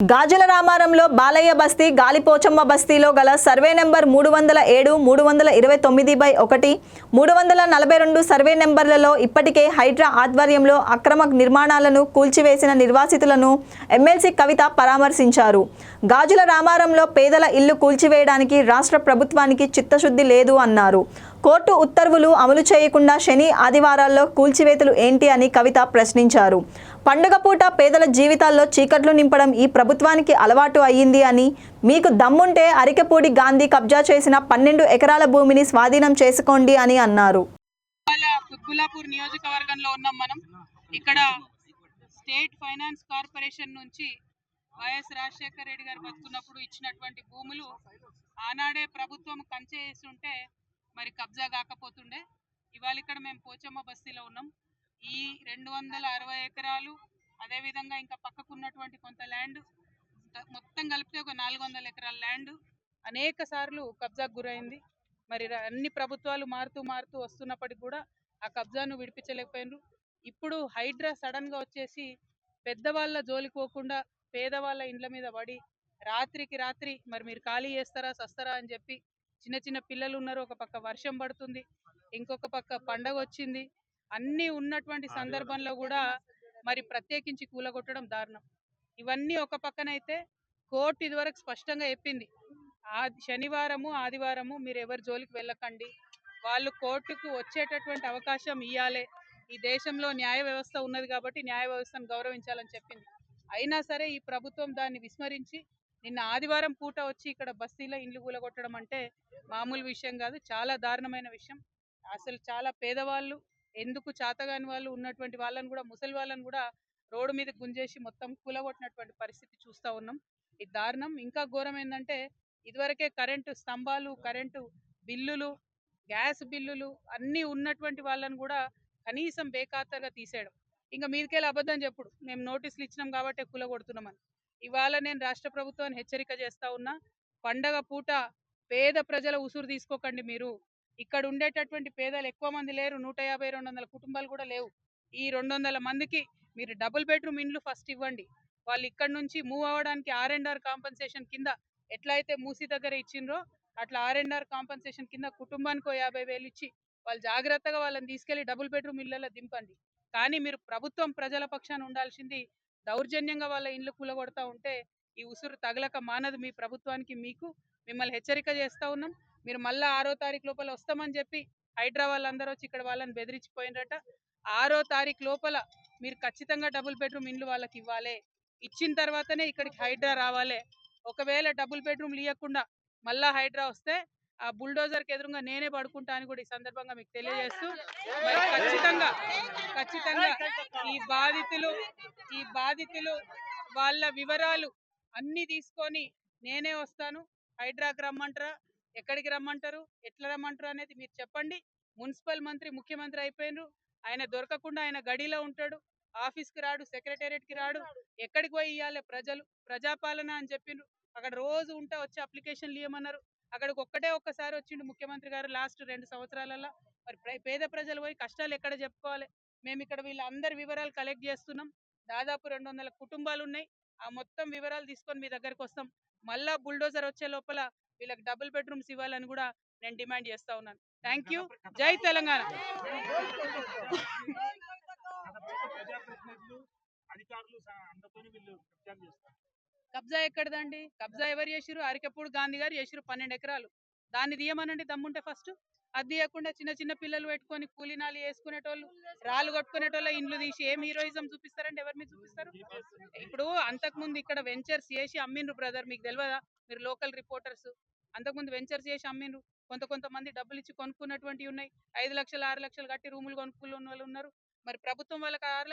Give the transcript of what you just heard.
గాజుల రామారంలో బాలయ్య బస్తీ గాలిపోచమ్మ బస్తీలో గల సర్వే నెంబర్ మూడు వందల ఏడు మూడు వందల ఇరవై తొమ్మిది బై ఒకటి మూడు వందల నలభై రెండు సర్వే నెంబర్లలో ఇప్పటికే హైడ్రా ఆధ్వర్యంలో అక్రమ నిర్మాణాలను కూల్చివేసిన నిర్వాసితులను ఎమ్మెల్సీ కవిత పరామర్శించారు. గాజుల రామారంలో పేదల ఇల్లు కూల్చివేయడానికి రాష్ట్ర ప్రభుత్వానికి చిత్తశుద్ధి లేదు అన్నారు. కోర్టు ఉత్తర్వులు అమలు చేయకుండా శని ఆదివారాల్లో కూల్చివేతలు ఏంటి అని కవిత ప్రశ్నించారు. పండుగ పూట పేదల జీవితాల్లో చీకట్లు నింపడం ఈ ప్రభుత్వానికి అలవాటు అయ్యింది అని మీకు దమ్ముంటే అరికెపూడి గాంధీ కబ్జా చేసిన పన్నెండు ఎకరాల భూమిని స్వాధీనం చేసుకోండి అని అన్నారు. కుత్బులాపూర్ నియోజకవర్గంలో ఉన్నాం మనం. ఇక్కడ స్టేట్ ఫైనాన్స్ కార్పొరేషన్ నుంచి వైఎస్ రాజశేఖర రెడ్డి గారు బతుకున్నప్పుడు ఇచ్చినటువంటి భూములు ఆనాడే ప్రభుత్వం కంచె వేస్తుంటే మరి కబ్జా కాకపోతుండే. ఇవాళ ఇక్కడ మేము పోచమ్మ బస్తీలో ఉన్నాం. ఈ రెండు వందల అరవై ఎకరాలు అదేవిధంగా ఇంకా పక్కకున్నటువంటి కొంత ల్యాండ్ మొత్తం కలిపితే ఒక నాలుగు వందల ఎకరాల ల్యాండ్ అనేక సార్లు కబ్జాకు గురైంది. మరి అన్ని ప్రభుత్వాలు మారుతూ మారుతూ వస్తున్నప్పటికీ కూడా ఆ కబ్జాను విడిపించలేకపోయినారు. ఇప్పుడు హైడ్రా సడన్గా వచ్చేసి పెద్దవాళ్ళ జోలికి పోకుండా పేదవాళ్ళ ఇండ్ల మీద పడి రాత్రికి రాత్రి మరి మీరు ఖాళీ చేస్తారా సస్తారా అని చెప్పి చిన్న చిన్న పిల్లలు ఉన్నారు. ఒక పక్క వర్షం పడుతుంది ఇంకొక పక్క పండగ వచ్చింది. అన్ని ఉన్నటువంటి సందర్భంలో కూడా మరి ప్రత్యేకించి కూలగొట్టడం దారుణం. ఇవన్నీ ఒక పక్కనైతే కోర్టు ఇదివరకు స్పష్టంగా చెప్పింది. ఆ శనివారము ఆదివారము మీరు ఎవరి జోలికి వెళ్ళకండి. వాళ్ళు కోర్టుకు వచ్చేటటువంటి అవకాశం ఇవ్వాలి ఈ దేశంలో న్యాయ వ్యవస్థ ఉన్నది కాబట్టి న్యాయ వ్యవస్థను గౌరవించాలని చెప్పింది. అయినా సరే ఈ ప్రభుత్వం దాన్ని విస్మరించి నిన్న ఆదివారం పూట వచ్చి ఇక్కడ బస్తీలో ఇండ్లు కూలగొట్టడం అంటే మామూలు విషయం కాదు. చాలా దారుణమైన విషయం. అసలు చాలా పేదవాళ్ళు ఎందుకు చాతగాని వాళ్ళు ఉన్నటువంటి వాళ్ళని కూడా ముసలి వాళ్ళని కూడా రోడ్డు మీద గుంజేసి మొత్తం కూలగొట్టినటువంటి పరిస్థితి చూస్తూ ఉన్నాం. ఇది దారుణం. ఇంకా ఘోరం ఏంటంటే ఇదివరకే కరెంటు స్తంభాలు కరెంటు బిల్లులు గ్యాస్ బిల్లులు అన్నీ ఉన్నటువంటి వాళ్ళని కూడా కనీసం బేఖాతరుగా తీసేయడం. ఇంకా మీదకెళ్ళి అబద్ధం చెప్పుడు. మేము నోటీసులు ఇచ్చినాం కాబట్టి కూలగొడుతున్నామని. ఇవాళ నేను రాష్ట్ర ప్రభుత్వాన్ని హెచ్చరిక చేస్తా ఉన్నా పండగ పూట పేద ప్రజల ఉసురు తీసుకోకండి మీరు. ఇక్కడ ఉండేటటువంటి పేదలు ఎక్కువ మంది లేరు. నూట యాభై రెండు వందల కుటుంబాలు కూడా లేవు. ఈ రెండు వందల మందికి మీరు డబుల్ బెడ్రూమ్ ఇండ్లు ఫస్ట్ ఇవ్వండి. వాళ్ళు ఇక్కడ నుంచి మూవ్ అవ్వడానికి ఆర్ అండ్ ఆర్ కాంపన్సేషన్ కింద ఎట్లయితే మూసి దగ్గర ఇచ్చిండ్రో అట్లా ఆర్ అండ్ ఆర్ కాంపన్సేషన్ కింద కుటుంబానికి యాభై వేలు ఇచ్చి వాళ్ళు జాగ్రత్తగా వాళ్ళని తీసుకెళ్ళి డబుల్ బెడ్రూమ్ ఇళ్ళలో దింపండి. కానీ మీరు ప్రభుత్వం ప్రజల పక్షాన ఉండాల్సింది దౌర్జన్యంగా వాళ్ళ ఇండ్లు కూలగొడతా ఉంటే ఈ ఉసురు తగలక మానదు మీ ప్రభుత్వానికి మీకు. మిమ్మల్ని హెచ్చరిక చేస్తా ఉన్నాం. మీరు మళ్ళీ ఆరో తారీఖు లోపల వస్తామని చెప్పి హైడ్రా వాళ్ళందరూ వచ్చి ఇక్కడ వాళ్ళని బెదిరించిపోయినరట. ఆరో తారీఖు లోపల మీరు ఖచ్చితంగా డబుల్ బెడ్రూమ్ ఇండ్లు వాళ్ళకి ఇవ్వాలి. ఇచ్చిన తర్వాతనే ఇక్కడికి హైడ్రా రావాలి. ఒకవేళ డబుల్ బెడ్రూమ్ ఇవ్వకుండా మళ్ళా హైడ్రా వస్తే ఆ బుల్డోజర్కి ఎదురుగా నేనే పడుకుంటా అని కూడా ఈ సందర్భంగా మీకు తెలియజేస్తూ మరి ఖచ్చితంగా ఖచ్చితంగా ఈ బాధితులు ఈ బాధితులు వాళ్ళ వివరాలు అన్ని తీసుకొని నేనే వస్తాను. హైడ్రాకి రమ్మంటారా? ఎక్కడికి రమ్మంటారు? ఎట్లా రమ్మంటారు అనేది మీరు చెప్పండి. మున్సిపల్ మంత్రి ముఖ్యమంత్రి అయిపోయినరు. ఆయన దొరకకుండా ఆయన గడిలో ఉంటాడు. ఆఫీస్కి రాడు సెక్రటేరియట్కి రాడు. ఎక్కడికి పోయి ఇవ్వాలి ప్రజలు? ప్రజాపాలన అని చెప్పిండ్రు అక్కడ రోజు ఉంటే వచ్చి అప్లికేషన్లు ఇవ్వమన్నారు అక్కడికి ఒక్కటే ఒక్కసారి వచ్చిండు ముఖ్యమంత్రి గారు లాస్ట్ రెండు సంవత్సరాలలో మరి ప్ర- పేద ప్రజలు పోయి కష్టాలు ఎక్కడ చెప్పుకోవాలి? మేము ఇక్కడ వీళ్ళందరి వివరాలు కలెక్ట్ చేస్తున్నాం. దాదాపు రెండు వందల కుటుంబాలు ఉన్నాయి ఆ మొత్తం వివరాలు తీసుకొని మీ దగ్గరకు వస్తాం మళ్ళా బుల్డోజర్ వచ్చే లోపల వీళ్ళకి డబుల్ బెడ్రూమ్స్ ఇవ్వాలని కూడా నేను డిమాండ్ చేస్తా ఉన్నాను. Thank you. జై తెలంగాణ. కబ్జా ఎక్కడదండి? కబ్జా ఎవరు చేసిరు అరికెప్పుడు గాంధీ గారు చేసిరు పన్నెండు ఎకరాలు. దాన్ని తీయమనండి దమ్ముంటే ఫస్ట్. అది తీయకుండా చిన్న చిన్న పిల్లలు పెట్టుకొని కూలినాలు వేసుకునేటోళ్ళు రాళ్ళు కొట్టుకునేటోళ్ళ ఇండ్లు తీసి ఏం హీరోయిజం చూపిస్తారంటే ఎవరి మీద చూపిస్తారు? ఇప్పుడు అంతకుముందు ఇక్కడ వెంచర్స్ చేసి అమ్మిండ్రు బ్రదర్ మీకు తెలియదా మీరు లోకల్ రిపోర్టర్స్. అంతకుముందు వెంచర్స్ చేసి అమ్మిండ్రు. కొంత కొంతమంది డబ్బులు ఇచ్చి కొనుక్కున్నటువంటివి ఉన్నాయి. ఐదు లక్షలు ఆరు లక్షలు కట్టి రూములు కొనుక్కున్న వాళ్ళు ఉన్నారు. మరి ప్రభుత్వం వాళ్ళకి ఆరు లక్ష